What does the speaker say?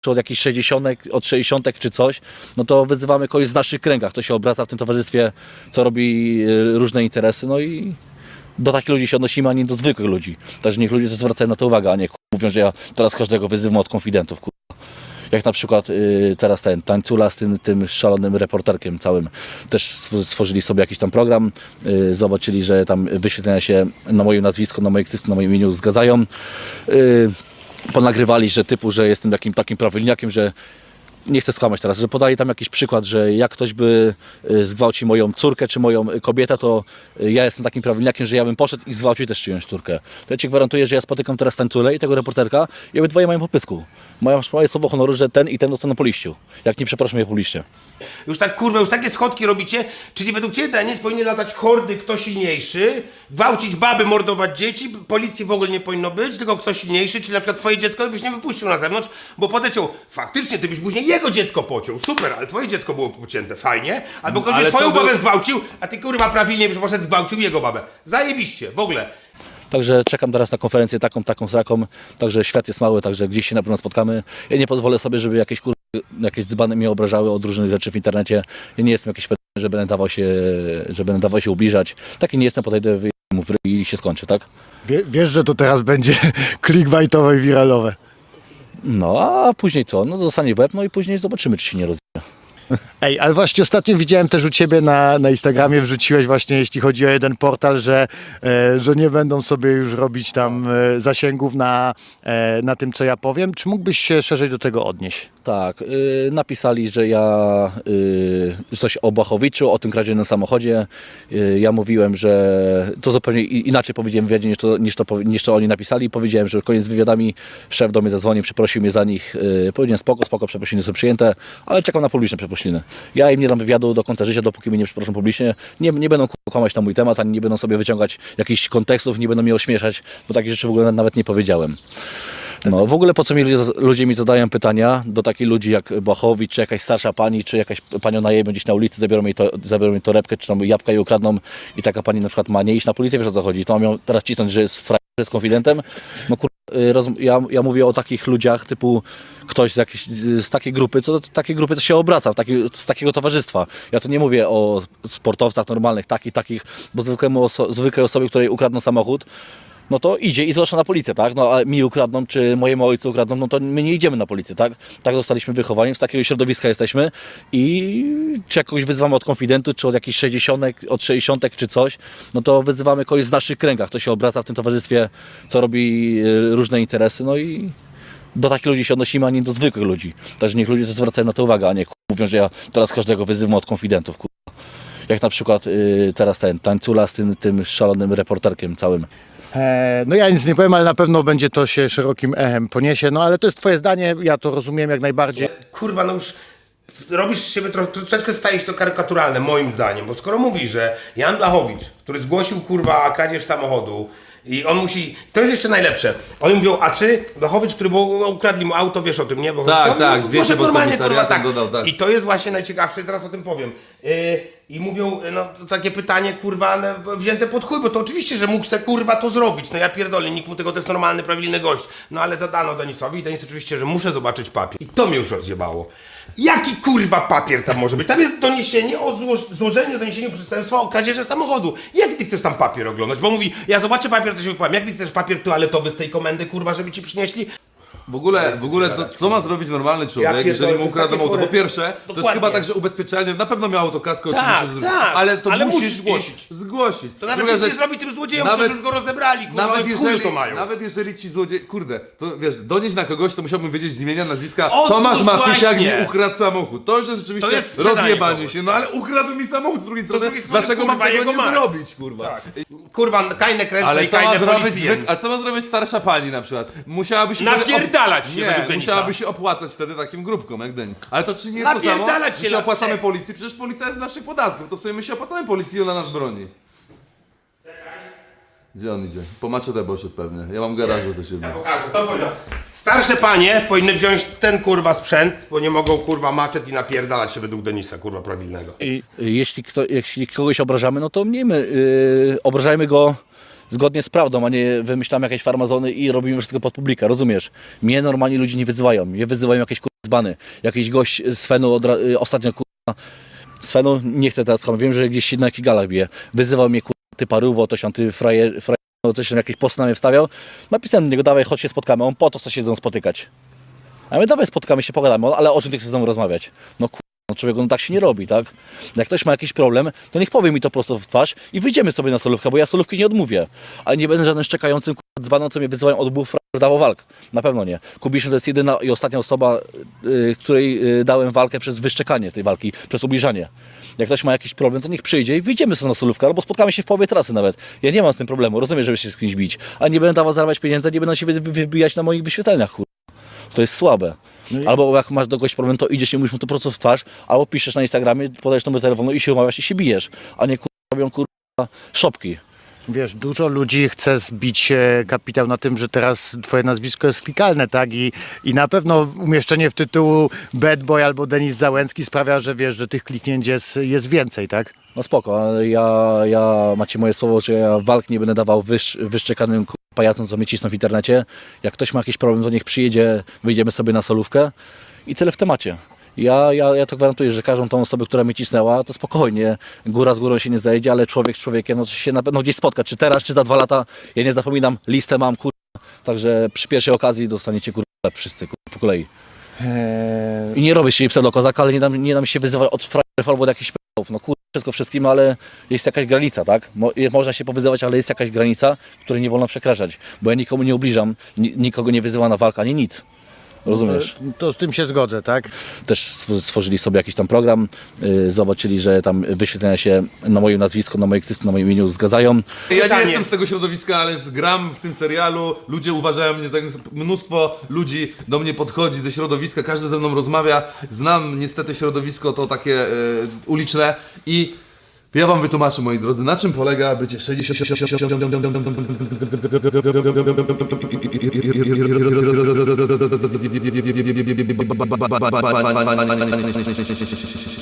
czy od jakichś 60, od 60 czy coś, no to wyzywamy kogoś z naszych kręgach, kto się obraca w tym towarzystwie, co robi y, różne interesy, no i do takich ludzi się odnosimy, a nie do zwykłych ludzi. Także niech ludzie zwracają na to uwagę, a nie mówią, że ja teraz każdego wyzywam od konfidentów. Jak na przykład y, teraz ten Tańcula z tym, tym szalonym reporterkiem całym też stw- stworzyli sobie jakiś tam program, y, zobaczyli, że tam wyświetlenia się na moim nazwisku, na moim ksywku, na moim imieniu zgadzają. Ponagrywali, że typu, że jestem takim takim prawilniakiem, że nie chcę skłamać teraz, że podaję tam jakiś przykład, że jak ktoś by y, zgwałcił moją córkę czy moją kobietę, to y, ja jestem takim prawilniakiem, że ja bym poszedł i zgwałcił też czyjąś córkę. To ja Ci gwarantuję, że ja spotykam teraz tańcule i tego reporterka i obydwoje mają po pysku. Mają moje słowo honoru, że ten i ten dostaną po liściu. Jak nie przepraszam je publicznie. Już tak kurwa, już takie schodki robicie, czyli według Ciebie Daniel powinien latać hordy kto silniejszy, gwałcić baby, mordować dzieci, policji w ogóle nie powinno być, tylko kto silniejszy, czyli na przykład Twoje dziecko byś nie wypuścił na zewnątrz, bo podeciął, faktycznie Ty byś później jego dziecko pociął, super, ale Twoje dziecko było pocięte, fajnie, albo ktoś ale Twoją to był- babę zgwałcił, a Ty kurwa prawilnie byś poszedł zgwałcił jego babę. Zajebiście, w ogóle. Także czekam teraz na konferencję taką, taką, taką. Także świat jest mały, także gdzieś się na pewno spotkamy. Ja nie pozwolę sobie, żeby jakieś kur... jakieś dzbany mnie obrażały od różnych rzeczy w internecie. Ja nie jestem jakiś pedał, że będę dawał się, że będę dawał się ubliżać. Taki nie jestem, podejdę mu w ryj i się skończy, tak? Wie, wiesz, że to teraz będzie clickbaitowe i wiralowe. No, a później co? No dostanie w łeb, no i później zobaczymy, czy się nie rozwija. Ej, ale właśnie ostatnio widziałem też u Ciebie na, na Instagramie, wrzuciłeś właśnie, jeśli chodzi o jeden portal, że, e, że nie będą sobie już robić tam e, zasięgów na, e, na tym, co ja powiem. Czy mógłbyś się szerzej do tego odnieść? Tak, y, napisali, że ja y, coś o Błachowiczu, o tym kradzionym samochodzie. Y, ja mówiłem, że to zupełnie inaczej powiedziałem w wywiadzie niż to, niż, to, niż to oni napisali. Powiedziałem, że koniec z wywiadami, szef do mnie zadzwonił, przeprosił mnie za nich. Y, powiedziałem spoko, spoko, przeprosiny są przyjęte, ale czekam na publiczne przeprosiny. Ja im nie dam wywiadu do końca życia, dopóki mnie nie przeproszą publicznie. Nie, nie będą kłamać na mój temat, ani nie będą sobie wyciągać jakichś kontekstów, nie będą mnie ośmieszać, bo takich rzeczy w ogóle nawet nie powiedziałem. No, w ogóle po co mi ludzie, ludzie mi zadają pytania do takich ludzi jak Błachowicz, czy jakaś starsza pani, czy jakaś panią najebą gdzieś na ulicy, zabiorą jej, to, zabiorą jej torebkę, czy tam jabłka i ukradną i taka pani na przykład ma nie iść na policję, wiesz o co chodzi, to mam ją teraz cisnąć, że jest że jest konfidentem. No kur... y, ja, ja mówię o takich ludziach typu ktoś z, jakiejś, z takiej grupy, co takiej grupy to się obraca, taki, z takiego towarzystwa. Ja tu nie mówię o sportowcach normalnych, takich, takich, bo zwykłemu oso... zwykłej osobie, której ukradną samochód, no to idzie i zgłasza na policję, tak? No a mi ukradną, czy mojemu ojcu ukradną, no to my nie idziemy na policję, tak? Tak zostaliśmy wychowani, z takiego środowiska jesteśmy i czy jakoś wyzywamy od konfidentu, czy od jakichś 60, od 60 czy coś, no to wyzywamy kogoś z naszych kręgach, kto się obraca w tym towarzystwie, co robi y, różne interesy, no i do takich ludzi się odnosimy, a nie do zwykłych ludzi. Także niech ludzie zwracają na to uwagę, a nie mówią, że ja teraz każdego wyzywam od konfidentów, kur- jak na przykład y, teraz ten Tańcula z tym, tym szalonym reporterkiem całym. E, no ja nic nie powiem, ale na pewno będzie to się szerokim echem poniesie. No ale to jest Twoje zdanie, ja to rozumiem jak najbardziej. Kurwa, no już robisz z siebie tro, troszeczkę staje się to karykaturalne, moim zdaniem, bo skoro mówisz, że Jan Blachowicz, który zgłosił kurwa kradzież samochodu i on musi, to jest jeszcze najlepsze, oni mówią, a czy Blachowicz, który był, ukradli mu auto, wiesz o tym, nie? Bo Tak, to, tak, no, zdjęcie normalnie, kurwa, tak. dodał, tak. I to jest właśnie najciekawsze, zaraz o tym powiem. Yy, I mówią, no to takie pytanie, kurwa, no, wzięte pod chuj, bo to oczywiście, że mógł se kurwa to zrobić. No ja pierdolę, nikt mu tego, to jest normalny, prawilny gość. No ale zadano Denisowi i Denis oczywiście, że muszę zobaczyć papier. I to mnie już rozjebało. Jaki kurwa papier tam może być? Tam jest doniesienie o zło złożeniu doniesieniu przestępstwa o kradzieży samochodu. Jak ty chcesz tam papier oglądać? Bo mówi, ja zobaczę papier, to się wypowiem. Jak ty chcesz papier toaletowy z tej komendy, kurwa, żeby ci przynieśli? W ogóle, w ogóle to, co ma zrobić normalny człowiek, Ja pierdolę, jeżeli to mu jest ukradną takie auto? Po chore- pierwsze, to jest Dokładnie. chyba tak, że ubezpieczalnie, na pewno miało to kasko, Tak, oczywiście, że tak, ale to ale musisz musisz zgłosić. iść- zgłosić. To nawet Druga nie rzecz, zrobi tym złodziejom, nawet- którzy już go rozebrali, kurwa, Nawet oni w chuju jeżeli, to mają. nawet jeżeli ci złodziej, kurde, to wiesz, donieść na kogoś, to musiałbym wiedzieć z imienia, nazwiska. Otóż Tomasz właśnie. mi ukradł samochód. To już jest rzeczywiście To jest sprzedanie rozjebanie się, no ale ukradł mi samochód z drugiej strony. drugiej strony, Dlaczego mam kurwa, tego jego nie mark. zrobić, kurwa? Tak. Kurwa, kajne kręcę Ale i co, ma kajne zrobić, policję. zwyk- a co ma zrobić starsza pani na przykład? Musiałaby się Napierdalać się Nie, według Denisa. musiałaby się opłacać wtedy takim grupkom jak Denis. Ale to czy nie jest to samo, Napierdalać że się się na- opłacamy policji? Przecież policja jest z naszych podatków, to w sumie my się opłacamy policji i ona nas broni. Gdzie on idzie? Po maczetę poszedł pewnie. Ja mam w garażu siebie. Ja pokażę, to powinno. Starsze panie powinny wziąć ten kurwa sprzęt, bo nie mogą kurwa maczet i napierdalać się według Denisa, kurwa prawilnego. I Jeśli, kto, jeśli kogoś obrażamy, no to miejmy, yy, obrażajmy go zgodnie z prawdą, a nie wymyślamy jakieś farmazony i robimy wszystko pod publikę, rozumiesz? Mnie normalnie ludzie nie wyzywają, mnie wyzywają jakieś kur- dbany. Jakiś gość z Fenu odra- y, ostatnio kurwa, z Fenu, nie chcę teraz wiem, że gdzieś się na jakichś galach bije. Wyzywał mnie kurwa, ty paruwo, coś tam, ty frajer, frajer no, coś tam jakieś post na mnie wstawiał. Napisałem do niego, dawaj, chodź się spotkamy. On po to chce się ze mną spotykać. A my dawaj spotkamy się, pogadamy, ale o czym ty chcesz z mną rozmawiać? No kurwa, no człowieku, no tak się nie robi, tak? Jak ktoś ma jakiś problem, to niech powie mi to prosto w twarz i wyjdziemy sobie na solówkę, bo ja solówki nie odmówię. Ale nie będę żadnym szczekającym kurwa, dzbaną, co mnie wyzywają od bóg dawał walk. Na pewno nie. Kubiszyn to jest jedyna i ostatnia osoba, y, której y, dałem walkę przez wyszczekanie tej walki, przez ubliżanie. Jak ktoś ma jakiś problem, to niech przyjdzie i wyjdziemy sobie na solówkę, albo spotkamy się w połowie trasy nawet. Ja nie mam z tym problemu, rozumiem, żeby się z kimś bić, ale nie będę dawał zarabiać pieniędzy, nie będę się wy- wy- wybijać na moich wyświetleniach, kurwa. To jest słabe. Albo jak masz do kogoś problem, to idziesz i mówisz mu to prosto w twarz, albo piszesz na Instagramie, podajesz numer telefonu i się umawiasz i się bijesz, a nie kurwa robią kurwa szopki. Wiesz, dużo ludzi chce zbić e, kapitał na tym, że teraz twoje nazwisko jest klikalne, tak? I, I na pewno umieszczenie w tytułu Bad Boy albo Denis Załęcki sprawia, że wiesz, że tych kliknięć jest, jest więcej, tak? No spoko, ja, ja macie moje słowo, że ja walk nie będę dawał wysz, wyszczekanym pajacom, co mnie cisną w internecie. Jak ktoś ma jakiś problem, to niech przyjedzie, wyjdziemy sobie na solówkę i tyle w temacie. Ja, ja, ja to gwarantuję, że każdą tą osobę, która mnie cisnęła, to spokojnie, góra z górą się nie zajdzie, ale człowiek z człowiekiem no, się na pewno gdzieś spotka, czy teraz, czy za dwa lata, ja nie zapominam, listę mam, kurwa, także przy pierwszej okazji dostaniecie kurwa wszyscy kurwa, po kolei. I nie robię się pseudokozaka, ale nie dam, nie dam się wyzywać od frajerów albo od jakichś p***ów. No kurwa, wszystko wszystkim, ale jest jakaś granica, tak? Mo, można się powyzywać, ale jest jakaś granica, której nie wolno przekraczać. Bo ja nikomu nie ubliżam, ni, nikogo nie wyzywa na walkę, ani nic. Rozumiesz? To, to z tym się zgodzę, tak? Też stw- stworzyli sobie jakiś tam program, yy, zobaczyli, że tam wyświetlenia się na moim nazwisku, na moim ksywku, na moim imieniu zgadzają. Ja nie jestem z tego środowiska, ale gram w tym serialu, ludzie uważają mnie za mnóstwo ludzi do mnie podchodzi ze środowiska, każdy ze mną rozmawia. Znam niestety środowisko to takie e, uliczne i ja wam wytłumaczę moi drodzy, na czym polega bycie 60 Pytanie.